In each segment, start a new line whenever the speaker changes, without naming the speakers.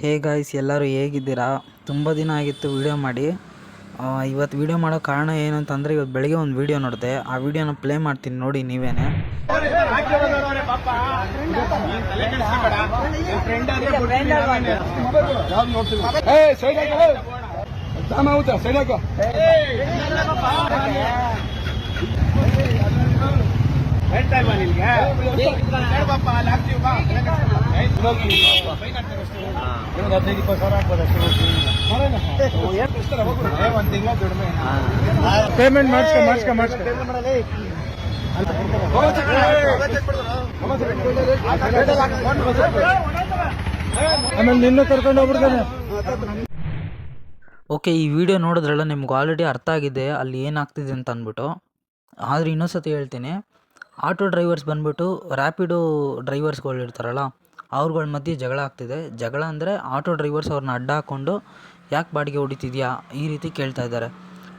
Hey guys ಎಲ್ಲರೂ ಹೇಗಿದ್ದೀರಾ ತುಂಬ ದಿನ ಆಗಿತ್ತು ವಿಡಿಯೋ ಮಾಡಿ ಇವತ್ತು ವಿಡಿಯೋ ಮಾಡೋ ಕಾರಣ ಏನು ಅಂತಂದರೆ ಇವತ್ತು ಬೆಳಗ್ಗೆ ಒಂದು ವಿಡಿಯೋ ನೋಡಿದೆ ಆ ವೀಡಿಯೋನ ಪ್ಲೇ ಮಾಡ್ತೀನಿ ನೋಡಿ ನೀವೇನೆ
ಪೇಮೆಂಟ್ ಮಾಡಿಸ್ಕೊ ಮಾಡಿಸ್ಕೊ ಮಾಡಿಸ್ಕೊ. ಆಮೇಲೆ ನಿನ್ನ ಕರ್ಕೊಂಡು ಹೋಗ್ಬಿಡ್ತಾನೆ.
ಓಕೆ ಈ ವಿಡಿಯೋ ನೋಡಿದ್ರಲ್ಲ ನಿಮ್ಗೆ ಆಲ್ರೆಡಿ ಅರ್ಥ ಆಗಿದೆ ಅಲ್ಲಿ ಏನಾಗ್ತಿದೆ ಅಂತ ಅಂದ್ಬಿಟ್ಟು. ಆದರೆ ಇನ್ನೊಂದ್ಸತಿ ಹೇಳ್ತೀನಿ. ಆಟೋ ಡ್ರೈವರ್ಸ್ ಬಂದ್ಬಿಟ್ಟು ರ್ಯಾಪಿಡೋ ಡ್ರೈವರ್ಸ್ಗಳು ಇರ್ತಾರಲ್ಲ ಅವ್ರುಗಳ ಮಧ್ಯೆ ಜಗಳ ಆಗ್ತಿದೆ. ಜಗಳ ಅಂದರೆ ಆಟೋ ಡ್ರೈವರ್ಸ್ ಅವ್ರನ್ನ ಅಡ್ಡ ಹಾಕ್ಕೊಂಡು ಯಾಕೆ ಬಾಡಿಗೆ ಹೊಡಿತಿದ್ಯಾ? ಈ ರೀತಿ ಕೇಳ್ತಾ ಇದ್ದಾರೆ.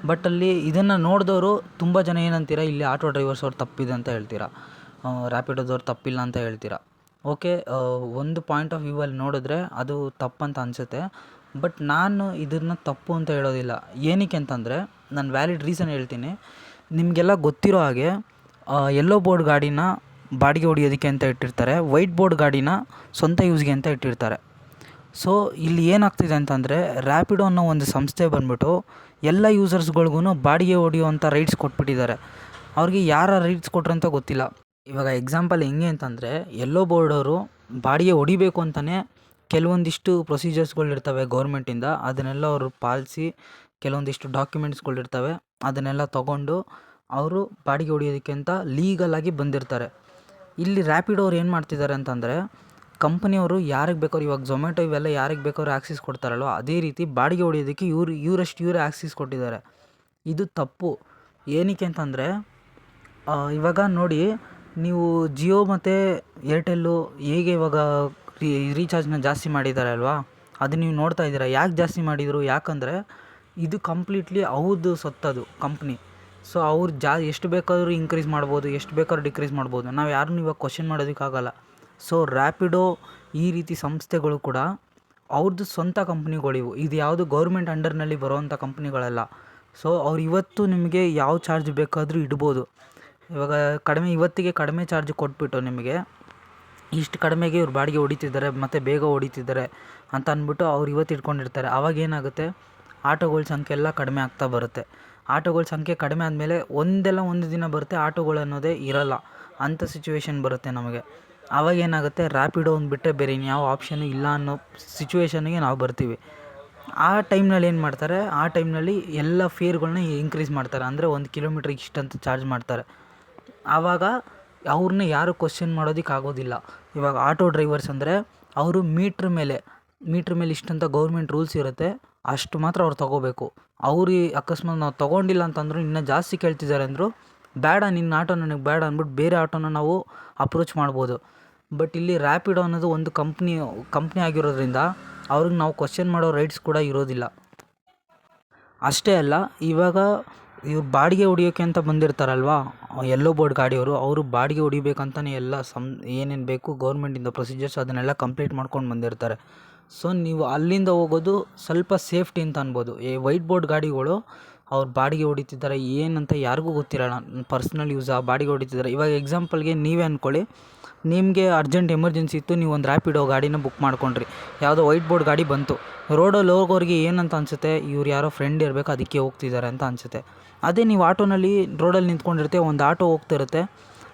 ಬಟ್ ಅಲ್ಲಿ ಇದನ್ನು ನೋಡಿದವರು ತುಂಬ ಜನ ಏನಂತೀರಾ, ಇಲ್ಲಿ ಆಟೋ ಡ್ರೈವರ್ಸ್ ಅವ್ರು ತಪ್ಪಿದೆ ಅಂತ ಹೇಳ್ತೀರಾ? ರ್ಯಾಪಿಡೋದವ್ರು ತಪ್ಪಿಲ್ಲ ಅಂತ ಹೇಳ್ತೀರಾ? ಓಕೆ ಒಂದು ಪಾಯಿಂಟ್ ಆಫ್ ವ್ಯೂ ಅಲ್ಲಿ ನೋಡಿದ್ರೆ ಅದು ತಪ್ಪಂತ ಅನಿಸುತ್ತೆ. ಬಟ್ ನಾನು ಇದನ್ನು ತಪ್ಪು ಅಂತ ಹೇಳೋದಿಲ್ಲ. ಏನಕ್ಕೆ ಅಂತಂದರೆ, ನಾನು ವ್ಯಾಲಿಡ್ ರೀಸನ್ ಹೇಳ್ತೀನಿ. ನಿಮಗೆಲ್ಲ ಗೊತ್ತಿರೋ ಹಾಗೆ ಎಲ್ಲೋ ಬೋರ್ಡ್ ಗಾಡಿನ ಬಾಡಿಗೆ ಹೊಡಿಯೋದಕ್ಕೆ ಅಂತ ಇಟ್ಟಿರ್ತಾರೆ. ವೈಟ್ ಬೋರ್ಡ್ ಗಾಡಿನ ಸ್ವಂತ ಯೂಸ್ಗೆ ಅಂತ ಇಟ್ಟಿರ್ತಾರೆ. ಸೊ ಇಲ್ಲಿ ಏನಾಗ್ತಿದೆ ಅಂತಂದರೆ ರ್ಯಾಪಿಡೋ ಅನ್ನೋ ಒಂದು ಸಂಸ್ಥೆ ಬಂದ್ಬಿಟ್ಟು ಎಲ್ಲ ಯೂಸರ್ಸ್ಗಳ್ಗೂ ಬಾಡಿಗೆ ಹೊಡಿಯುವಂಥ ರೈಡ್ಸ್ ಕೊಟ್ಬಿಟ್ಟಿದ್ದಾರೆ. ಅವ್ರಿಗೆ ಯಾರ ರೈಡ್ಸ್ ಕೊಟ್ರಂತ ಗೊತ್ತಿಲ್ಲ. ಇವಾಗ ಎಕ್ಸಾಂಪಲ್ ಹೆಂಗೆ ಅಂತಂದರೆ, ಎಲ್ಲೋ ಬೋರ್ಡವರು ಬಾಡಿಗೆ ಹೊಡಿಬೇಕು ಅಂತಲೇ ಕೆಲವೊಂದಿಷ್ಟು ಪ್ರೊಸೀಜರ್ಸ್ಗಳಿರ್ತವೆ ಗೌರ್ಮೆಂಟಿಂದ ಅದನ್ನೆಲ್ಲ ಅವರು ಪಾಲಿಸಿ ಕೆಲವೊಂದಿಷ್ಟು ಡಾಕ್ಯುಮೆಂಟ್ಸ್ಗಳಿರ್ತವೆ ಅದನ್ನೆಲ್ಲ ತಗೊಂಡು ಅವರು ಬಾಡಿಗೆ ಹೊಡಿಯೋದಕ್ಕೆ ಅಂತ ಲೀಗಲಾಗಿ ಬಂದಿರ್ತಾರೆ. ಇಲ್ಲಿ ರ್ಯಾಪಿಡೋ ಅವ್ರು ಏನು ಮಾಡ್ತಿದ್ದಾರೆ ಅಂತಂದರೆ ಕಂಪನಿಯವರು ಯಾರಿಗೆ ಬೇಕಾದ್ರು, ಇವಾಗ ಝೊಮ್ಯಾಟೊ ಇವೆಲ್ಲ ಯಾರಿಗೆ ಬೇಕಾದ್ರು ಆ್ಯಕ್ಸಿಸ್ ಕೊಡ್ತಾರಲ್ವ, ಅದೇ ರೀತಿ ಬಾಡಿಗೆ ಹೊಡಿಯೋದಕ್ಕೆ ಇವ್ರು, ಇವರಷ್ಟು ಇವರೇ ಆ್ಯಕ್ಸಿಸ್ ಕೊಟ್ಟಿದ್ದಾರೆ. ಇದು ತಪ್ಪು. ಏನಕ್ಕೆ ಅಂತಂದರೆ ಇವಾಗ ನೋಡಿ, ನೀವು ಜಿಯೋ ಮತ್ತು ಏರ್ಟೆಲ್ಲು ಹೇಗೆ ಇವಾಗ ರೀಚಾರ್ಜ್ನ ಜಾಸ್ತಿ ಮಾಡಿದ್ದಾರೆ ಅಲ್ವಾ? ಅದು ನೀವು ನೋಡ್ತಾ ಇದ್ದೀರಾ. ಯಾಕೆ ಜಾಸ್ತಿ ಮಾಡಿದರು? ಯಾಕಂದರೆ, ಇದು ಕಂಪ್ಲೀಟ್ಲಿ ಅವ್ರದ್ದು ಸೊತ್ತದು ಕಂಪ್ನಿ ಸೊ ಅವ್ರು ಜಾ, ಎಷ್ಟು ಬೇಕಾದರೂ ಇನ್ಕ್ರೀಸ್ ಮಾಡ್ಬೋದು, ಎಷ್ಟು ಬೇಕಾದ್ರೂ ಡಿಕ್ರೀಸ್ ಮಾಡ್ಬೋದು. ನಾವು ಯಾರನ್ನೂ ಇವಾಗ ಕ್ವಶನ್ ಮಾಡೋದಕ್ಕಾಗಲ್ಲ ಸೊ ರ್ಯಾಪಿಡೋ ಈ ರೀತಿ ಸಂಸ್ಥೆಗಳು ಕೂಡ ಅವ್ರದ್ದು ಸ್ವಂತ ಕಂಪ್ನಿಗಳಿವು. ಇದು ಯಾವುದು ಗೌರ್ಮೆಂಟ್ ಅಂಡರ್ನಲ್ಲಿ ಬರೋವಂಥ ಕಂಪ್ನಿಗಳಲ್ಲ. ಸೊ ಅವ್ರು ಇವತ್ತು ನಿಮಗೆ ಯಾವ ಚಾರ್ಜ್ ಬೇಕಾದರೂ ಇಡ್ಬೋದು. ಇವಾಗ ಕಡಿಮೆ, ಇವತ್ತಿಗೆ ಕಡಿಮೆ ಚಾರ್ಜ್ ಕೊಟ್ಬಿಟ್ಟು ನಿಮಗೆ ಇಷ್ಟು ಕಡಿಮೆಗೆ ಇವ್ರು ಬಾಡಿಗೆ ಹೊಡಿತಿದ್ದಾರೆ, ಮತ್ತು ಬೇಗ ಹೊಡಿತಿದ್ದಾರೆ ಅಂತ ಅಂದ್ಬಿಟ್ಟು ಅವ್ರು ಇವತ್ತು ಇಟ್ಕೊಂಡಿರ್ತಾರೆ. ಆವಾಗ ಏನಾಗುತ್ತೆ? ಆಟೋಗಳ ಸಂಖ್ಯೆ ಎಲ್ಲ ಕಡಿಮೆ ಆಗ್ತಾ ಬರುತ್ತೆ. ಆಟೋಗಳ ಸಂಖ್ಯೆ ಕಡಿಮೆ ಆದಮೇಲೆ ಒಂದೆಲ್ಲ ಒಂದು ದಿನ ಬರುತ್ತೆ ಆಟೋಗಳು ಅನ್ನೋದೇ ಇರಲ್ಲ. ಅಂಥ ಸಿಚುವೇಶನ್ ಬರುತ್ತೆ ನಮಗೆ. ಆವಾಗ ಏನಾಗುತ್ತೆ? ರ್ಯಾಪಿಡೋ ಒಂದು ಬಿಟ್ಟರೆ ಬೇರೆ ಇನ್ಯಾವ ಆಪ್ಷನ್ ಇಲ್ಲ ಅನ್ನೋ ಸಿಚುವೇಶನ್ಗೆ ನಾವು ಬರ್ತೀವಿ. ಆ ಟೈಮ್ನಲ್ಲಿ ಏನು ಮಾಡ್ತಾರೆ? ಆ ಟೈಮ್ನಲ್ಲಿ ಎಲ್ಲ ಫೇರ್ಗಳನ್ನ ಇನ್ಕ್ರೀಸ್ ಮಾಡ್ತಾರೆ. ಅಂದರೆ ಒಂದು ಕಿಲೋಮೀಟ್ರಿಗೆ ಇಷ್ಟಂತ ಚಾರ್ಜ್ ಮಾಡ್ತಾರೆ. ಆವಾಗ ಅವ್ರನ್ನ ಯಾರು ಕ್ವಶನ್ ಮಾಡೋದಕ್ಕೆ ಆಗೋದಿಲ್ಲ. ಇವಾಗ ಆಟೋ ಡ್ರೈವರ್ಸ್ ಅಂದರೆ ಅವರು ಮೀಟ್ರ್ ಮೇಲೆ ಮೀಟ್ರ್ ಮೇಲೆ ಇಷ್ಟಂತ ಗೌರ್ಮೆಂಟ್ ರೂಲ್ಸ್ ಇರುತ್ತೆ. ಅಷ್ಟು ಮಾತ್ರ ಅವ್ರು ತೊಗೋಬೇಕು. ಅವ್ರು ಈ ಅಕಸ್ಮಾತ್ ನಾವು ತೊಗೊಂಡಿಲ್ಲ ಅಂತಂದ್ರು ಇನ್ನೂ ಜಾಸ್ತಿ ಕೇಳ್ತಿದ್ದಾರೆ ಅಂದರು ಬೇಡ ನಿನ್ನ ಆಟೋ ನನಗೆ ಬೇಡ ಅಂದ್ಬಿಟ್ಟು ಬೇರೆ ಆಟೋನ ನಾವು ಅಪ್ರೋಚ್ ಮಾಡ್ಬೋದು. ಬಟ್ ಇಲ್ಲಿ ರ್ಯಾಪಿಡೋ ಅನ್ನೋದು ಒಂದು ಕಂಪ್ನಿ ಕಂಪ್ನಿ ಆಗಿರೋದ್ರಿಂದ ಅವ್ರಿಗೆ ನಾವು ಕ್ವಶನ್ ಮಾಡೋ ರೈಟ್ಸ್ ಕೂಡ ಇರೋದಿಲ್ಲ. ಅಷ್ಟೇ ಅಲ್ಲ, ಇವಾಗ ಇವ್ರು ಬಾಡಿಗೆ ಹೊಡಿಯೋಕ್ಕೆ ಅಂತ ಬಂದಿರ್ತಾರಲ್ವಾ ಎಲ್ಲೋ ಬೋರ್ಡ್ ಗಾಡಿಯವರು, ಅವರು ಬಾಡಿಗೆ ಹೊಡಿಬೇಕಂತಲೇ ಎಲ್ಲ ಸಮ್ ಏನೇನು ಬೇಕು ಗೌರ್ಮೆಂಟಿಂದ ಪ್ರೊಸೀಜರ್ಸ್ ಅದನ್ನೆಲ್ಲ ಕಂಪ್ಲೀಟ್ ಮಾಡ್ಕೊಂಡು ಬಂದಿರ್ತಾರೆ. ಸೊ ನೀವು ಅಲ್ಲಿಂದ ಹೋಗೋದು ಸ್ವಲ್ಪ ಸೇಫ್ಟಿ ಅಂತ ಅನ್ಬೋದು. ಈ ವೈಟ್ ಬೋರ್ಡ್ ಗಾಡಿಗಳು ಅವ್ರು ಬಾಡಿಗೆ ಹೊಡಿತಿದ್ದಾರೆ, ಏನಂತ ಯಾರಿಗೂ ಗೊತ್ತಿರೋಲ್ಲ. ಪರ್ಸ್ನಲ್ ಆ ಬಾಡಿಗೆ ಹೊಡಿತಿದ್ದಾರೆ. ಇವಾಗ ಎಕ್ಸಾಂಪಲ್ಗೆ ನೀವೇ ಅಂದ್ಕೊಳ್ಳಿ ನಿಮಗೆ ಅರ್ಜೆಂಟ್ ಎಮರ್ಜೆನ್ಸಿ ಇತ್ತು, ನೀವು ಒಂದು ರ್ಯಾಪಿಡೋ ಗಾಡಿನ ಬುಕ್ ಮಾಡ್ಕೊಂಡ್ರಿ. ಯಾವುದೋ ವೈಟ್ ಬೋರ್ಡ್ ಗಾಡಿ ಬಂತು. ರೋಡಲ್ಲಿ ಹೋಗೋರಿಗೆ ಏನಂತ ಅನಿಸುತ್ತೆ? ಇವ್ರು ಯಾರೋ ಫ್ರೆಂಡ್ ಇರಬೇಕು, ಅದಕ್ಕೆ ಹೋಗ್ತಿದ್ದಾರೆ ಅಂತ ಅನಿಸುತ್ತೆ. ಅದೇ ನೀವು ಆಟೋನಲ್ಲಿ ರೋಡಲ್ಲಿ ನಿಂತ್ಕೊಂಡಿರುತ್ತೆ ಒಂದು ಆಟೋ ಹೋಗ್ತಿರುತ್ತೆ.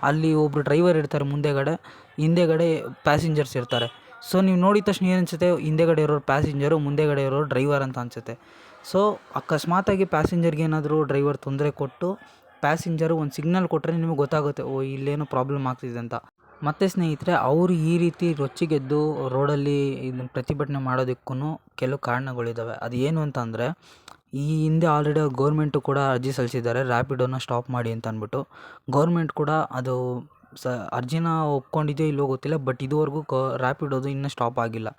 ಅಲ್ಲಿ ಒಬ್ಬರು ಡ್ರೈವರ್ ಇರ್ತಾರೆ ಮುಂದೆಗಡೆ, ಹಿಂದೆಗಡೆ ಪ್ಯಾಸೆಂಜರ್ಸ್ ಇರ್ತಾರೆ. ಸೊ ನೀವು ನೋಡಿದ ತಕ್ಷಣ ಏನು ಅನಿಸುತ್ತೆ? ಹಿಂದೆಗಡೆ ಇರೋರು ಪ್ಯಾಸೆಂಜರು ಮುಂದೆಗಡೆ ಇರೋರು ಡ್ರೈವರ್ ಅಂತ ಅನಿಸುತ್ತೆ. ಸೊ ಅಕಸ್ಮಾತಾಗಿ ಪ್ಯಾಸೆಂಜರ್ಗೆ ಏನಾದರೂ ಡ್ರೈವರ್ ತೊಂದರೆ ಕೊಟ್ಟು ಪ್ಯಾಸೆಂಜರು ಒಂದು ಸಿಗ್ನಲ್ ಕೊಟ್ಟರೆ ನಿಮಗೆ ಗೊತ್ತಾಗುತ್ತೆ, ಓ, ಇಲ್ಲೇನೋ ಪ್ರಾಬ್ಲಮ್ ಆಗ್ತಿದೆ ಅಂತ. ಮತ್ತು ಸ್ನೇಹಿತರೆ, ಅವರು ಈ ರೀತಿ ರೊಚ್ಚಿಗೆದ್ದು ರೋಡಲ್ಲಿ ಇದನ್ನು ಪ್ರತಿಭಟನೆ ಮಾಡೋದಕ್ಕೂ ಕೆಲವು ಕಾರಣಗಳಿದ್ದಾವೆ ಅದು ಏನು ಅಂತ ಅಂದರೆ ಈ ಹಿಂದೆ ಆಲ್ರೆಡಿ ಗೌರ್ಮೆಂಟು ಕೂಡ ಅರ್ಜಿ ಸಲ್ಲಿಸಿದ್ದಾರೆ ರ್ಯಾಪಿಡೋನ ಸ್ಟಾಪ್ ಮಾಡಿ ಅಂತ ಅಂದ್ಬಿಟ್ಟು. ಗೌರ್ಮೆಂಟ್ ಕೂಡ ಅದು ಸ ಅರ್ಜಿನ ಒಪ್ಕೊಂಡಿದೆಯೋ ಇಲ್ವೋ ಗೊತ್ತಿಲ್ಲ ಬಟ್ ಇದುವರೆಗೂ ಕ ರ್ಯಾಪಿಡೋದು ಇನ್ನೂ ಸ್ಟಾಪ್ ಆಗಿಲ್ಲ.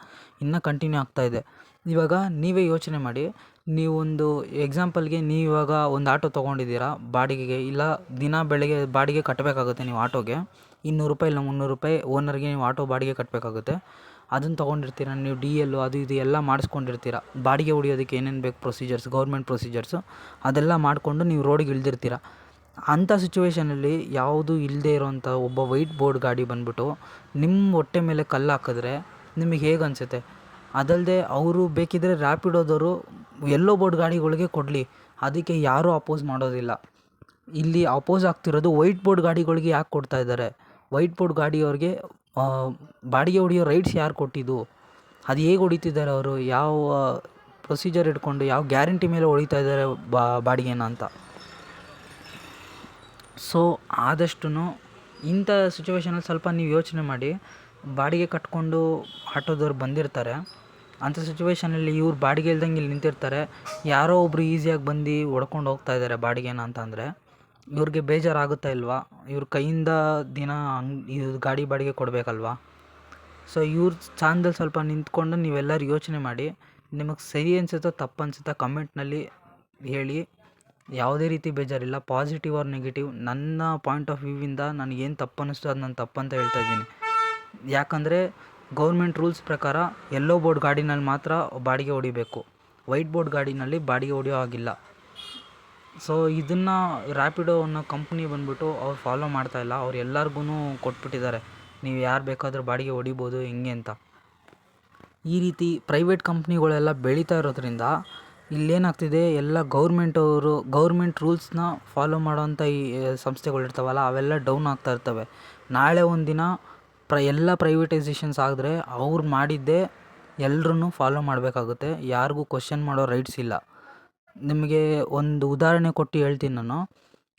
ಇನ್ನೂ ಕಂಟಿನ್ಯೂ ಆಗ್ತಾ ಇದೆ. ಇವಾಗ ನೀವೇ ಯೋಚನೆ ಮಾಡಿ, ನೀವೊಂದು ಎಕ್ಸಾಂಪಲ್ಗೆ ನೀವು ಇವಾಗ ಒಂದು ಆಟೋ ತೊಗೊಂಡಿದ್ದೀರಾ, ಬಾಡಿಗೆಗೆ, ಇಲ್ಲ ದಿನ ಬೆಳಗ್ಗೆ ಬಾಡಿಗೆ ಕಟ್ಟಬೇಕಾಗುತ್ತೆ ನೀವು ಆಟೋಗೆ ಇನ್ನೂರು ರೂಪಾಯಿ ಇಲ್ಲ ಮುನ್ನೂರು ರೂಪಾಯಿ ಓನರ್ಗೆ ನೀವು ಆಟೋ ಬಾಡಿಗೆ ಕಟ್ಟಬೇಕಾಗುತ್ತೆ. ಅದನ್ನು ತೊಗೊಂಡಿರ್ತೀರ, ನೀವು ಡಿ ಎಲ್ಲು ಅದು ಇದು ಎಲ್ಲ ಮಾಡಿಸ್ಕೊಂಡಿರ್ತೀರ, ಬಾಡಿಗೆ ಉಡಿಯೋದಕ್ಕೆ ಏನೇನು ಬೇಕು ಪ್ರೊಸೀಜರ್ಸ್ ಗೌರ್ಮೆಂಟ್ ಪ್ರೊಸೀಜರ್ಸು ಅದೆಲ್ಲ ಮಾಡಿಕೊಂಡು ನೀವು ರೋಡಿಗೆ ಇಳ್ದಿರ್ತೀರ. ಅಂಥ ಸಿಚುವೇಷನಲ್ಲಿ ಯಾವುದೂ ಇಲ್ಲದೆ ಇರೋಂಥ ಒಬ್ಬ ವೈಟ್ ಬೋರ್ಡ್ ಗಾಡಿ ಬಂದ್ಬಿಟ್ಟು ನಿಮ್ಮ ಹೊಟ್ಟೆ ಮೇಲೆ ಕಲ್ಲು ಹಾಕಿದ್ರೆ ನಿಮಗೆ ಹೇಗೆ ಅನಿಸುತ್ತೆ? ಅದಲ್ಲದೆ ಅವರು ಬೇಕಿದ್ದರೆ ರ್ಯಾಪಿಡೋದವರು ಎಲ್ಲೋ ಬೋರ್ಡ್ ಗಾಡಿಗಳಿಗೆ ಕೊಡಲಿ. ಅದಕ್ಕೆ ಯಾರೂ ಅಪೋಸ್ ಮಾಡೋದಿಲ್ಲ. ಇಲ್ಲಿ ಅಪೋಸ್ ಆಗ್ತಿರೋದು ವೈಟ್ ಬೋರ್ಡ್ ಗಾಡಿಗಳಿಗೆ ಯಾಕೆ ಕೊಡ್ತಾ ಇದ್ದಾರೆ? ವೈಟ್ ಬೋರ್ಡ್ ಗಾಡಿಯವ್ರಿಗೆ ಬಾಡಿಗೆ ಹೊಡಿಯೋ ರೈಟ್ಸ್ ಯಾರು ಕೊಟ್ಟಿದ್ದು? ಅದು ಹೇಗೆ ಹೊಡಿತಿದ್ದಾರೆ ಅವರು? ಯಾವ ಪ್ರೊಸೀಜರ್ ಇಟ್ಕೊಂಡು ಯಾವ ಗ್ಯಾರಂಟಿ ಮೇಲೆ ಹೊಡಿತಾ ಇದ್ದಾರೆ ಬಾಡಿಗೆನ ಅಂತ? ಸೊ ಆದಷ್ಟು ಇಂಥ ಸಿಚುವೇಶನಲ್ಲಿ ಸ್ವಲ್ಪ ನೀವು ಯೋಚನೆ ಮಾಡಿ. ಬಾಡಿಗೆ ಕಟ್ಕೊಂಡು ಆಟೋದವ್ರು ಬಂದಿರ್ತಾರೆ. ಅಂಥ ಸಿಚುವೇಷನಲ್ಲಿ ಇವ್ರು ಬಾಡಿಗೆ ಇಲ್ದಂಗೆ ಇಲ್ಲಿ ನಿಂತಿರ್ತಾರೆ. ಯಾರೋ ಒಬ್ಬರು ಈಸಿಯಾಗಿ ಬಂದು ಹೊಡ್ಕೊಂಡು ಹೋಗ್ತಾ ಇದ್ದಾರೆ ಬಾಡಿಗೆನ ಅಂತಂದರೆ ಇವ್ರಿಗೆ ಬೇಜಾರಾಗುತ್ತಾ ಇಲ್ವಾ? ಇವ್ರ ಕೈಯಿಂದ ದಿನ ಹಂಗ್ ಇವ್ರ ಗಾಡಿ ಬಾಡಿಗೆ ಕೊಡಬೇಕಲ್ವಾ? ಸೊ ಇವ್ರ ಸ್ಥಾನದಲ್ಲಿ ಸ್ವಲ್ಪ ನಿಂತ್ಕೊಂಡು ನೀವೆಲ್ಲರೂ ಯೋಚನೆ ಮಾಡಿ. ನಿಮಗೆ ಸರಿ ಅನಿಸುತ್ತೋ ತಪ್ಪು ಅನಿಸುತ್ತೋ ಕಮೆಂಟ್ನಲ್ಲಿ ಹೇಳಿ. ಯಾವುದೇ ರೀತಿ ಬೇಜಾರಿಲ್ಲ ಪಾಸಿಟಿವ್ ಆರ್ ನೆಗೆಟಿವ್ ನನ್ನ ಪಾಯಿಂಟ್ ಆಫ್ ವ್ಯೂವಿಂದ ನನಗೇನು ತಪ್ಪು ಅನ್ನಿಸ್ತು ಅದು ನಾನು ತಪ್ಪಂತ ಹೇಳ್ತಾ ಇದ್ದೀನಿ. ಯಾಕಂದರೆ ಗೌರ್ಮೆಂಟ್ ರೂಲ್ಸ್ ಪ್ರಕಾರ ಎಲ್ಲೋ ಬೋರ್ಡ್ ಗಾಡಿನಲ್ಲಿ ಮಾತ್ರ ಬಾಡಿಗೆ ಹೊಡಿಬೇಕು. ವೈಟ್ ಬೋರ್ಡ್ ಗಾಡಿನಲ್ಲಿ ಬಾಡಿಗೆ ಹೊಡೆಯೋ ಹಾಗಿಲ್ಲ. ಸೊ ಇದನ್ನು ರ್ಯಾಪಿಡೋ ಅನ್ನೋ ಕಂಪ್ನಿ ಬಂದುಬಿಟ್ಟು ಅವ್ರು ಫಾಲೋ ಮಾಡ್ತಾ ಇಲ್ಲ. ಅವ್ರು ಎಲ್ಲರಿಗೂ ಕೊಟ್ಬಿಟ್ಟಿದ್ದಾರೆ. ನೀವು ಯಾರು ಬೇಕಾದರೂ ಬಾಡಿಗೆ ಹೊಡಿಬೋದು, ಹೆಂಗೆ ಅಂತ. ಈ ರೀತಿ ಪ್ರೈವೇಟ್ ಕಂಪ್ನಿಗಳೆಲ್ಲ ಬೆಳೀತಾ ಇರೋದ್ರಿಂದ ಇಲ್ಲೇನಾಗ್ತಿದೆ, ಎಲ್ಲ ಗೌರ್ಮೆಂಟ್ ಅವರು ಗೌರ್ಮೆಂಟ್ ರೂಲ್ಸ್ನ ಫಾಲೋ ಮಾಡೋವಂಥ ಈ ಸಂಸ್ಥೆಗಳಿರ್ತಾವಲ್ಲ, ಅವೆಲ್ಲ ಡೌನ್ ಆಗ್ತಾ ಇರ್ತವೆ. ನಾಳೆ ಒಂದಿನ ಪ್ರ, ಎಲ್ಲ ಪ್ರೈವೇಟೈಸೇಷನ್ಸ್ ಆದರೆ ಅವ್ರು ಮಾಡಿದ್ದೇ ಎಲ್ರೂ ಫಾಲೋ ಮಾಡಬೇಕಾಗುತ್ತೆ. ಯಾರಿಗೂ ಕ್ವಶನ್ ಮಾಡೋ ರೈಟ್ಸ್ ಇಲ್ಲ. ನಿಮಗೆ ಒಂದು ಉದಾಹರಣೆ ಕೊಟ್ಟು ಹೇಳ್ತೀನಿ ನಾನು.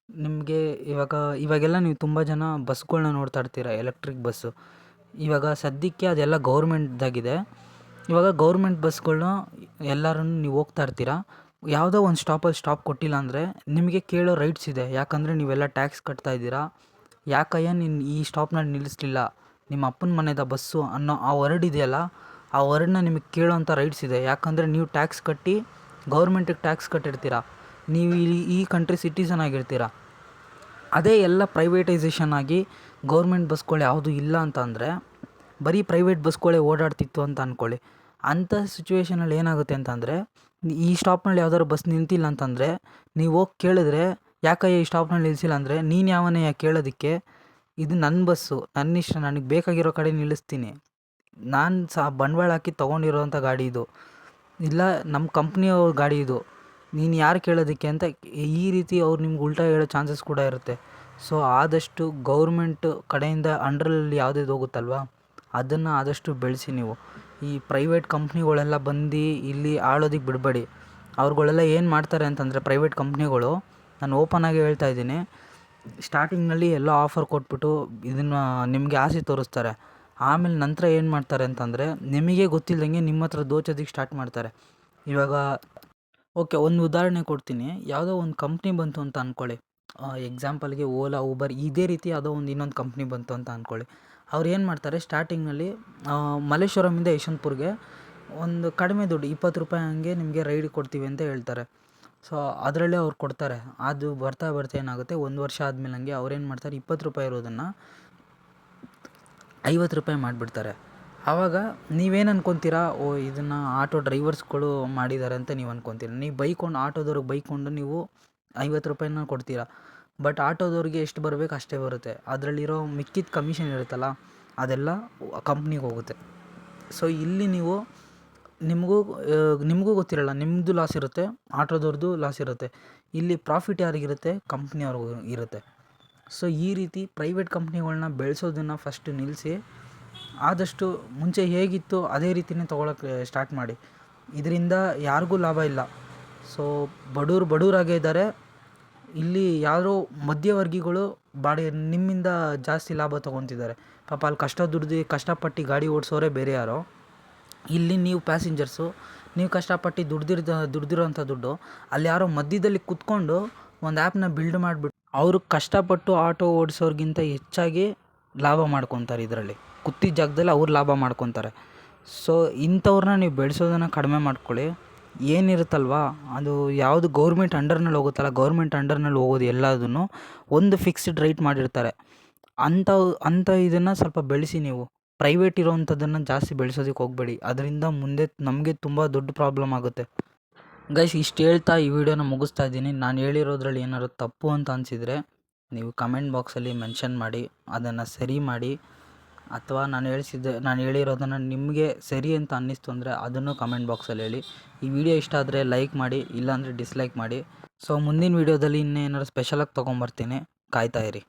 ನಿಮಗೆ ಇವಾಗ, ಇವಾಗೆಲ್ಲ ನೀವು ತುಂಬ ಜನ ಬಸ್ಗಳನ್ನ ನೋಡ್ತಾ ಇರ್ತೀರ ಎಲೆಕ್ಟ್ರಿಕ್ ಬಸ್ಸು ಇವಾಗ ಸದ್ಯಕ್ಕೆ ಅದೆಲ್ಲ ಗೌರ್ಮೆಂಟ್ದಾಗಿದೆ ಇವಾಗ ಗೌರ್ಮೆಂಟ್ ಬಸ್ಗಳು ಎಲ್ಲರನ್ನು ನೀವು ಹೋಗ್ತಾ ಇರ್ತೀರ? ಯಾವುದೋ ಒಂದು ಸ್ಟಾಪಲ್ಲಿ ಸ್ಟಾಪ್ ಕೊಟ್ಟಿಲ್ಲ ಅಂದರೆ ನಿಮಗೆ ಕೇಳೋ ರೈಟ್ಸ್ ಇದೆ. ಯಾಕಂದರೆ ನೀವೆಲ್ಲ ಟ್ಯಾಕ್ಸ್ ಕಟ್ತಾ ಇದ್ದೀರಾ? ಯಾಕಯ್ಯ ನೀನು ಈ ಸ್ಟಾಪ್ನಲ್ಲಿ ನಿಲ್ಲಿಸ್ಲಿಲ್ಲ? ನಿಮ್ಮ ಅಪ್ಪನ ಮನೆದ ಬಸ್ಸು ಅನ್ನೋ ಆ ವರ್ಡ್ ಇದೆಯಲ್ಲ, ಆ ವರ್ಡ್ನ ನಿಮಗೆ ಕೇಳೋಂಥ ರೈಟ್ಸ್ ಇದೆ. ಯಾಕಂದರೆ ನೀವು ಟ್ಯಾಕ್ಸ್ ಕಟ್ಟಿ ಗೌರ್ಮೆಂಟಿಗೆ ಟ್ಯಾಕ್ಸ್ ಕಟ್ಟಿರ್ತೀರ? ನೀವು ಈ ಈ ಕಂಟ್ರಿ ಸಿಟಿಸನ್ ಆಗಿರ್ತೀರ? ಅದೇ ಎಲ್ಲ ಪ್ರೈವೇಟೈಸೇಷನ್ ಆಗಿ ಗೌರ್ಮೆಂಟ್ ಬಸ್ಗಳು ಯಾವುದು ಇಲ್ಲ ಅಂತ ಅಂದರೆ ಬರೀ ಪ್ರೈವೇಟ್ ಬಸ್ಗಳೇ ಓಡಾಡ್ತಿತ್ತು ಅಂತ ಅಂದ್ಕೊಳ್ಳಿ ಅಂಥ ಸಿಚುವೇಷನಲ್ಲಿ ಏನಾಗುತ್ತೆ ಅಂತಂದರೆ, ಈ ಸ್ಟಾಪ್ನಲ್ಲಿ ಯಾವ್ದಾದ್ರು ಬಸ್ ನಿಂತಿಲ್ಲ ಅಂತಂದರೆ, ನೀವು ಹೋಗಿ ಕೇಳಿದ್ರೆ, ಯಾಕಯ್ಯ ಈ ಸ್ಟಾಪ್ನಲ್ಲಿ ನಿಲ್ಲಿಸಿಲ್ಲ ಅಂದರೆ, ನೀನು ಯಾವನೇ ಕೇಳೋದಕ್ಕೆ, ಇದು ನನ್ನ ಬಸ್ಸು ನನ್ನ ಇಷ್ಟ, ನನಗೆ ಬೇಕಾಗಿರೋ ಕಡೆ ನಿಲ್ಲಿಸ್ತೀನಿ. ನಾನು ಸಹ ಬಂಡವಾಳ ಹಾಕಿ ತೊಗೊಂಡಿರೋವಂಥ ಗಾಡಿ ಇದು. ಇಲ್ಲ ನಮ್ಮ ಕಂಪ್ನಿಯವ್ರ ಗಾಡಿ ಇದು. ನೀನು ಯಾರು ಕೇಳೋದಕ್ಕೆ ಅಂತ, ಈ ರೀತಿ ಅವ್ರು ನಿಮ್ಗೆ ಉಲ್ಟಾ ಹೇಳೋ ಚಾನ್ಸಸ್ ಕೂಡ ಇರುತ್ತೆ. ಸೊ ಆದಷ್ಟು ಗೌರ್ಮೆಂಟ್ ಕಡೆಯಿಂದ ಅಂಡ್ರಲ್ಲಿ ಯಾವುದೇ ಹೋಗುತ್ತಲ್ವ? ಅದನ್ನು ಆದಷ್ಟು ಬೆಳೆಸಿ ನೀವು. ಈ ಪ್ರೈವೇಟ್ ಕಂಪ್ನಿಗಳೆಲ್ಲ ಬಂದು ಇಲ್ಲಿ ಆಳೋದಕ್ಕೆ ಬಿಡಬೇಡಿ. ಅವ್ರುಗಳೆಲ್ಲ ಏನು ಮಾಡ್ತಾರೆ ಅಂತಂದರೆ ಪ್ರೈವೇಟ್ ಕಂಪ್ನಿಗಳು ನಾನು ಓಪನ್ ಆಗಿ ಹೇಳ್ತಾ ಇದ್ದೀನಿ. ಸ್ಟಾರ್ಟಿಂಗ್ನಲ್ಲಿ ಎಲ್ಲ ಆಫರ್ ಕೊಟ್ಬಿಟ್ಟು ಇದನ್ನು ನಿಮಗೆ ಆಸೆ ತೋರಿಸ್ತಾರೆ. ಆಮೇಲೆ ನಂತರ ಏನು ಮಾಡ್ತಾರೆ ಅಂತಂದರೆ ನಿಮಗೆ ಗೊತ್ತಿಲ್ಲದಂಗೆ ನಿಮ್ಮ ಹತ್ರ ದೋಚೋದಕ್ಕೆ ಸ್ಟಾರ್ಟ್ ಮಾಡ್ತಾರೆ. ಇವಾಗ ಓಕೆ ಒಂದು ಉದಾಹರಣೆ ಕೊಡ್ತೀನಿ. ಯಾವುದೋ ಒಂದು ಕಂಪ್ನಿ ಬಂತು ಅಂತ ಅಂದ್ಕೊಳ್ಳಿ ಎಕ್ಸಾಂಪಲ್ಗೆ ಓಲಾ ಊಬರ್ ಇದೇ ರೀತಿ ಯಾವುದೋ ಒಂದು ಇನ್ನೊಂದು ಕಂಪ್ನಿ ಬಂತು ಅಂತ ಅಂದ್ಕೊಳ್ಳಿ ಅವ್ರು ಏನು ಮಾಡ್ತಾರೆ ಸ್ಟಾರ್ಟಿಂಗ್ನಲ್ಲಿ ಮಲ್ಲೇಶ್ವರಮಿಂದ ಯಶವಂತಪುರ್ಗೆ ಒಂದು ಕಡಿಮೆ ದುಡ್ಡು, ಇಪ್ಪತ್ತು ರೂಪಾಯಿ ಹಂಗೆ ನಿಮಗೆ ರೈಡ್ ಕೊಡ್ತೀವಿ ಅಂತ ಹೇಳ್ತಾರೆ. ಸೊ ಅದರಲ್ಲೇ ಅವ್ರು ಕೊಡ್ತಾರೆ. ಅದು ಬರ್ತಾ ಬರ್ತಾ ಏನಾಗುತ್ತೆ, ಒಂದು ವರ್ಷ ಆದಮೇಲೆ ಹಂಗೆ ಏನು ಮಾಡ್ತಾರೆ, ಇಪ್ಪತ್ತು ರೂಪಾಯಿ ಇರೋದನ್ನು ಐವತ್ತು ರೂಪಾಯಿ ಮಾಡಿಬಿಡ್ತಾರೆ. ಆವಾಗ ನೀವೇನು ಅನ್ಕೊತೀರಾ, ಓ, ಇದನ್ನು ಆಟೋ ಡ್ರೈವರ್ಸ್ಗಳು ಮಾಡಿದ್ದಾರೆ ಅಂತ ನೀವು ಅನ್ಕೊತೀರ? ನೀವು ಬೈಕೊಂಡು ಆಟೋದವ್ರಿಗೆ ಬೈಕೊಂಡು ನೀವು ಐವತ್ತು ರೂಪಾಯಿನ ಕೊಡ್ತೀರಾ? ಬಟ್ ಆಟೋದವ್ರಿಗೆ ಎಷ್ಟು ಬರಬೇಕು ಅಷ್ಟೇ ಬರುತ್ತೆ. ಅದರಲ್ಲಿರೋ ಮಿಕ್ಕಿದ ಕಮಿಷನ್ ಇರುತ್ತಲ್ಲ, ಅದೆಲ್ಲ ಕಂಪ್ನಿಗೆ ಹೋಗುತ್ತೆ. ಸೊ ಇಲ್ಲಿ ನೀವು, ನಿಮಗೂ ನಿಮಗೂ ಗೊತ್ತಿರಲ್ಲ ನಿಮ್ಮದು ಲಾಸ್ ಇರುತ್ತೆ ಆಟೋದವ್ರದ್ದು ಲಾಸ್ ಇರುತ್ತೆ. ಇಲ್ಲಿ ಪ್ರಾಫಿಟ್ ಯಾರಿಗಿರುತ್ತೆ? ಕಂಪ್ನಿಯವ್ರಿಗೂ ಇರುತ್ತೆ. ಸೊ ಈ ರೀತಿ ಪ್ರೈವೇಟ್ ಕಂಪ್ನಿಗಳನ್ನ ಬೆಳೆಸೋದನ್ನು ಫಸ್ಟ್ ನಿಲ್ಲಿಸಿ ಆದಷ್ಟು ಮುಂಚೆ ಹೇಗಿತ್ತು ಅದೇ ರೀತಿಯೇ ತೊಗೊಳಕ್ಕೆ ಸ್ಟಾರ್ಟ್ ಮಾಡಿ. ಇದರಿಂದ ಯಾರಿಗೂ ಲಾಭ ಇಲ್ಲ. ಸೊ ಬಡವ್ರು ಬಡವರಾಗೇ ಇದ್ದಾರೆ ಇಲ್ಲಿ ಯಾರೋ ಮಧ್ಯವರ್ಗಿಗಳು ಬಾಡಿ ನಿಮ್ಮಿಂದ ಜಾಸ್ತಿ ಲಾಭ ತೊಗೊತಿದ್ದಾರೆ. ಪಾಪ ಅಲ್ಲಿ ಕಷ್ಟ ದುಡ್ದು ಕಷ್ಟಪಟ್ಟು ಗಾಡಿ ಓಡಿಸೋರೇ ಬೇರೆ ಯಾರೋ. ಇಲ್ಲಿ ನೀವು ಪ್ಯಾಸೆಂಜರ್ಸು ನೀವು ಕಷ್ಟಪಟ್ಟು ದುಡ್ದಿರ್ದ, ದುಡ್ದಿರೋಂಥ ದುಡ್ಡು, ಅಲ್ಲಿ ಯಾರೋ ಮಧ್ಯದಲ್ಲಿ ಕುತ್ಕೊಂಡು ಒಂದು ಆ್ಯಪ್ನ ಬಿಲ್ಡ್ ಮಾಡಿಬಿಟ್ಟು ಅವರು ಕಷ್ಟಪಟ್ಟು ಆಟೋ ಓಡಿಸೋರ್ಗಿಂತ ಹೆಚ್ಚಾಗಿ ಲಾಭ ಮಾಡ್ಕೊತಾರೆ ಇದರಲ್ಲಿ. ಕೂತಿದ್ದ ಜಾಗದಲ್ಲಿ ಅವ್ರು ಲಾಭ ಮಾಡ್ಕೊತಾರೆ. ಸೊ ಇಂಥವ್ರನ್ನ ನೀವು ಬೆಳೆಸೋದನ್ನು ಕಡಿಮೆ ಮಾಡ್ಕೊಳ್ಳಿ. ಏನಿರುತ್ತಲ್ವಾ? ಅದು ಯಾವುದು ಗೌರ್ಮೆಂಟ್ ಅಂಡರ್ನಲ್ಲಿ ಹೋಗುತ್ತಲ್ಲ ಗೌರ್ಮೆಂಟ್ ಅಂಡರ್ನಲ್ಲಿ ಹೋಗೋದು ಎಲ್ಲದನ್ನು ಒಂದು ಫಿಕ್ಸ್ಡ್ ರೇಟ್ ಮಾಡಿರ್ತಾರೆ. ಅಂಥವು ಅಂಥ ಇದನ್ನು ಸ್ವಲ್ಪ ಬೆಳೆಸಿ ನೀವು. ಪ್ರೈವೇಟ್ ಇರೋವಂಥದ್ದನ್ನು ಜಾಸ್ತಿ ಬೆಳೆಸೋದಕ್ಕೆ ಹೋಗಬೇಡಿ. ಅದರಿಂದ ಮುಂದೆ ನಮಗೆ ತುಂಬ ದೊಡ್ಡ ಪ್ರಾಬ್ಲಮ್ ಆಗುತ್ತೆ. ಗೈಸ್ ಇಷ್ಟು ಹೇಳ್ತಾ ಈ ವಿಡಿಯೋನ ಮುಗಿಸ್ತಾ ಇದ್ದೀನಿ. ನಾನು ಹೇಳಿರೋದ್ರಲ್ಲಿ ಏನಾದ್ರು ತಪ್ಪು ಅಂತ ಅನಿಸಿದರೆ ನೀವು ಕಮೆಂಟ್ ಬಾಕ್ಸಲ್ಲಿ ಮೆನ್ಷನ್ ಮಾಡಿ, ಅದನ್ನು ಸರಿ ಮಾಡಿ. ಅಥವಾ ನಾನು ಹೇಳ್ಸಿದ್ದು, ನಾನು ಹೇಳಿರೋದನ್ನು ನಿಮಗೆ ಸರಿ ಅಂತ ಅನ್ನಿಸ್ತು ಅಂದರೆ ಅದನ್ನು ಕಮೆಂಟ್ ಬಾಕ್ಸಲ್ಲಿ ಹೇಳಿ. ಈ ವಿಡಿಯೋ ಇಷ್ಟ ಆದರೆ ಲೈಕ್ ಮಾಡಿ, ಇಲ್ಲಾಂದರೆ ಡಿಸ್ಲೈಕ್ ಮಾಡಿ. ಸೊ ಮುಂದಿನ ವೀಡಿಯೋದಲ್ಲಿ ಇನ್ನೇನಾದ್ರು ಸ್ಪೆಷಲಾಗಿ ತೊಗೊಂಬರ್ತೀನಿ. ಕಾಯ್ತಾ ಇರಿ.